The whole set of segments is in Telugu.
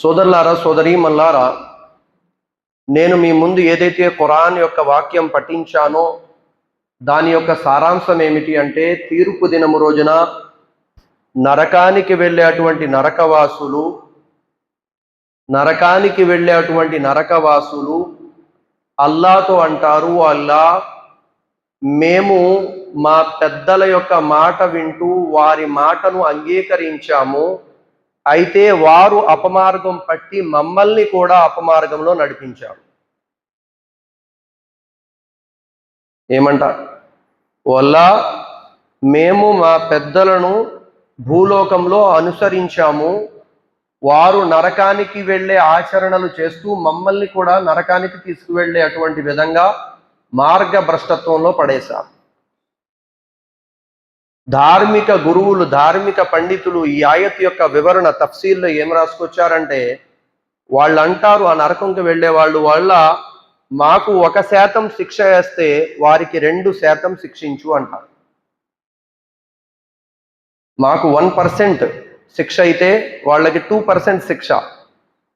సోదరులారా సోదరీమల్లారా నేను మీ ముందు ఏదైతే ఖురాన్ యొక్క వాక్యం పఠించానో దాని యొక్క సారాంశం ఏమిటి అంటే తీర్పు దినము రోజున నరకానికి వెళ్ళేటువంటి నరకవాసులు నరకానికి వెళ్ళేటువంటి నరకవాసులు అల్లాతో అంటారు అల్లా మేము మా పెద్దల యొక్క మాట వింటూ వారి మాటను అంగీకరించాము. అయితే వారు అపమార్గం పట్టి మమ్మల్ని కూడా అపమార్గంలో నడిపించారు. ఏమంటారు వల్ల మేము మా పెద్దలను భూలోకంలో అనుసరించాము. వారు నరకానికి వెళ్ళే ఆచరణలు చేస్తూ మమ్మల్ని కూడా నరకానికి తీసుకువెళ్ళే అటువంటి విధంగా మార్గభ్రష్టత్వంలో పడేశారు. ధార్మిక గురువులు ధార్మిక పండితులు ఈ ఆయత్ యొక్క వివరణ తఫ్సీల్లో ఏం రాసుకొచ్చారంటే వాళ్ళు అంటారు ఆ నరకంకి వెళ్ళే వాళ్ళు వాళ్ళ మాకు ఒక శాతం శిక్ష వేస్తే వారికి రెండు శాతం శిక్షించు అంటారు. మాకు వన్ పర్సెంట్ శిక్ష అయితే వాళ్ళకి టూ పర్సెంట్ శిక్ష.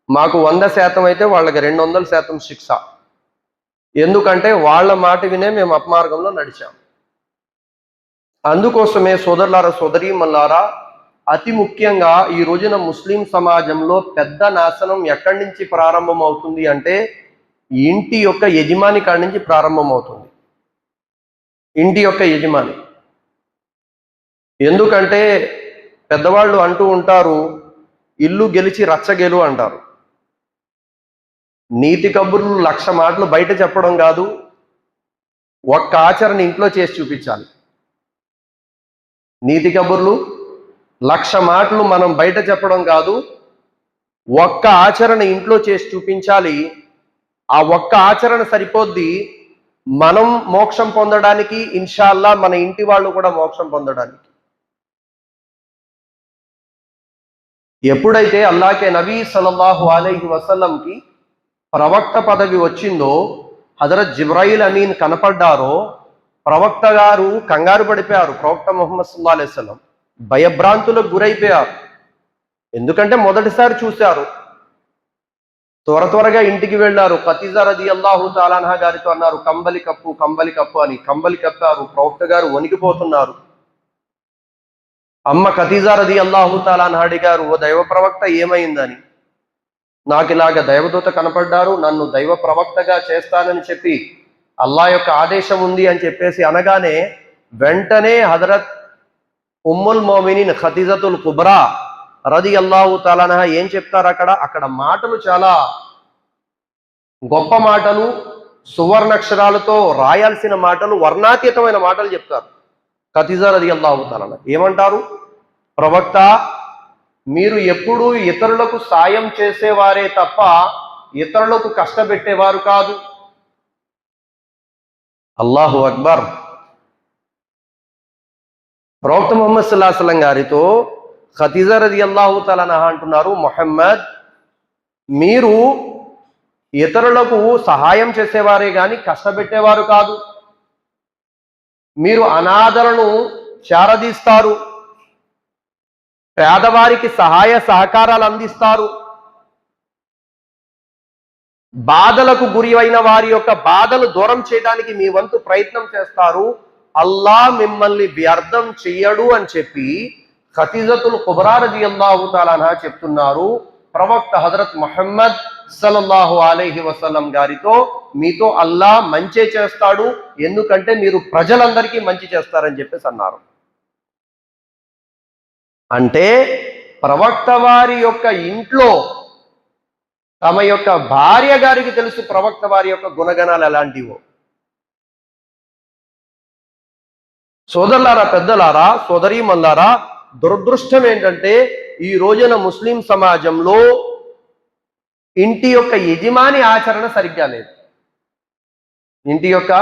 మాకు వంద శాతం అయితే వాళ్ళకి రెండు వందల శాతం శిక్ష. ఎందుకంటే వాళ్ళ మాట వినే మేము అపమార్గంలో నడిచాం. అందుకోసమే సోదరులారా సోదరీమల్లారా అతి ముఖ్యంగా ఈ రోజున ముస్లిం సమాజంలో పెద్ద నాశనం ఎక్కడి నుంచి ప్రారంభం అవుతుంది అంటే ఇంటి యొక్క యజమాని కాడి నుంచి ప్రారంభం అవుతుంది ఇంటి యొక్క యజమాని. ఎందుకంటే పెద్దవాళ్ళు అంటూ ఉంటారు ఇల్లు గెలిచి రచ్చగెలు అంటారు. నీతి కబుర్లు లక్ష మాటలు బయట చెప్పడం కాదు ఒక్క ఆచరణ ఇంట్లో చేసి చూపించాలి. నీతి కబుర్లు లక్ష మాటలు మనం బయట చెప్పడం కాదు ఒక్క ఆచరణ ఇంట్లో చేసి చూపించాలి. ఆ ఒక్క ఆచరణ సరిపోద్ది. మనం మోక్షం పొందడానికి ఇన్షాల్లా మన ఇంటి వాళ్ళు కూడా మోక్షం పొందడానికి. ఎప్పుడైతే అల్లాకే నబీ సలల్లాహు అలైహి వసల్లంకి ప్రవక్త పదవి వచ్చిందో హజరత్ జిబ్రాయిల్ అమీన్ కనపడ్డారో ప్రవక్త గారు కంగారు పడిపోయారు. ప్రవక్త ముహమ్మద్ సల్లా అలైవల్లం భయభ్రాంతులకు గురైపోయారు. ఎందుకంటే మొదటిసారి చూశారు. త్వర త్వరగా ఇంటికి వెళ్ళారు. ఖతీజా రది అల్లాహు తాలాన్హా గారితో అన్నారు కంబలి కప్పు కంబలి కప్పు అని. కంబలి కప్పారు. ప్రవక్త గారు వణికిపోతున్నారు. అమ్మ ఖతీజా రది అల్లాహు తాలాన్హా అడిగారు ఓ దైవ ప్రవక్త ఏమైందని? నాకు ఇలాగ దైవదూత కనపడ్డారు. నన్ను దైవ ప్రవక్తగా చేస్తానని చెప్పి అల్లా యొక్క ఆదేశం ఉంది అని చెప్పేసి అనగానే వెంటనే హజరత్ ఉమ్ముల్ మోమినిన్ ఖతిజతుల్ కుబ్రా రది అల్లాహు తాలానహ ఏం చెప్తారు అక్కడ? అక్కడ మాటలు చాలా గొప్ప మాటలు సువర్ణక్షరాలతో రాయాల్సిన మాటలు వర్ణాతీతమైన మాటలు చెప్తారు. ఖతీజా రది అల్లాహు తాలాన ఏమంటారు? ప్రవక్త మీరు ఎప్పుడూ ఇతరులకు సాయం చేసేవారే తప్ప ఇతరులకు కష్టపెట్టేవారు కాదు. అల్లాహు అక్బర్. ప్రవక్త మొహమ్మద్ సుల్లాహం గారితో ఖతీజా రది అల్లాహు తలనహా అంటున్నారు మొహమ్మద్ మీరు ఇతరులకు సహాయం చేసేవారే కానీ కష్టపెట్టేవారు కాదు. మీరు అనాథలను చేరదీస్తారు. పేదవారికి సహాయ సహకారాలు అందిస్తారు. బాధలకు గురి అయిన వారి యొక్క బాధలు దూరం చేయడానికి మీ వంతు ప్రయత్నం చేస్తారు. అల్లా మిమ్మల్ని వ్యర్థం చెయ్యడు అని చెప్పి ఖతీజతుల్ కుబరారది అల్లాహు తాలానా చెప్తున్నారు. ప్రవక్త హజరత్ మహమ్మద్ సలల్లాహు అలైహి వసలం గారితో మీతో అల్లా మంచే చేస్తాడు ఎందుకంటే మీరు ప్రజలందరికీ మంచి చేస్తారని చెప్పేసి అన్నారు. అంటే ప్రవక్త వారి యొక్క ఇంట్లో తమ యొక్క భార్య గారికి తెలుసు ప్రవక్త వారి యొక్క గుణగణాలు ఎలాంటివో. సోదరులారా పెద్దలారా సోదరీమల్లారా దురదృష్టం ఏంటంటే ఈ రోజున ముస్లిం సమాజంలో ఇంటి యొక్క యజమాని ఆచరణ సరిగ్గా లేదు. ఇంటి యొక్క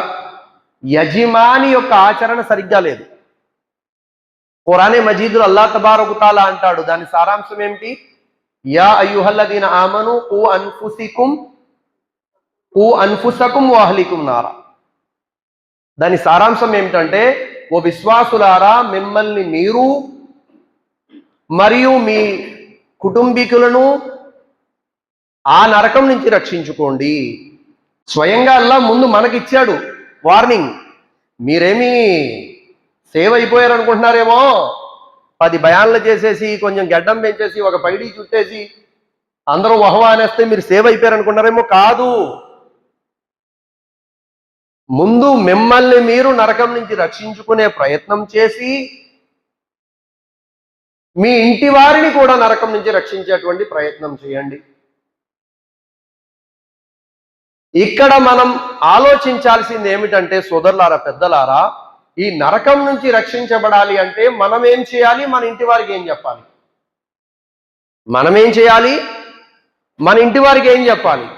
యజమాని యొక్క ఆచరణ సరిగ్గా లేదు. ఖురానే మజీదులు అల్లా తబారకు తాలా అంటాడు. దాని సారాంశం ఏమిటి? యా అయ్యుహల్లదీన ఆమను ఊ అన్ఫుసికుం ఊ అన్ఫుసకుం వాహ్లికుం నారా. దాని సారాంశం ఏమిటంటే ఓ విశ్వాసులారా మిమ్మల్ని మీరు మరియు మీ కుటుంబీకులను ఆ నరకం నుంచి రక్షించుకోండి. స్వయంగా అల్లా ముందు మనకిచ్చాడు. వార్నింగ్ మీరేమీ సేవ్ అయిపోయారు అనుకుంటున్నారేమో పది భయాలను చేసేసి కొంచెం గడ్డం పెంచేసి ఒక పైడి చుట్టేసి అందరూ వహవానేస్తే మీరు సేవ్ అయిపోయారు అనుకున్నారేమో కాదు. ముందు మిమ్మల్ని మీరు నరకం నుంచి రక్షించుకునే ప్రయత్నం చేసి మీ ఇంటి వారిని కూడా నరకం నుంచి రక్షించేటువంటి ప్రయత్నం చేయండి. ఇక్కడ మనం ఆలోచించాల్సింది ఏమిటంటే సోదరులారా పెద్దలారా ఈ నరకం నుంచి రక్షించబడాలి అంటే మనం ఏం చేయాలి? మన ఇంటి వారికి ఏం చెప్పాలి? మనం ఏం చేయాలి? మన ఇంటి వారికి ఏం చెప్పాలి?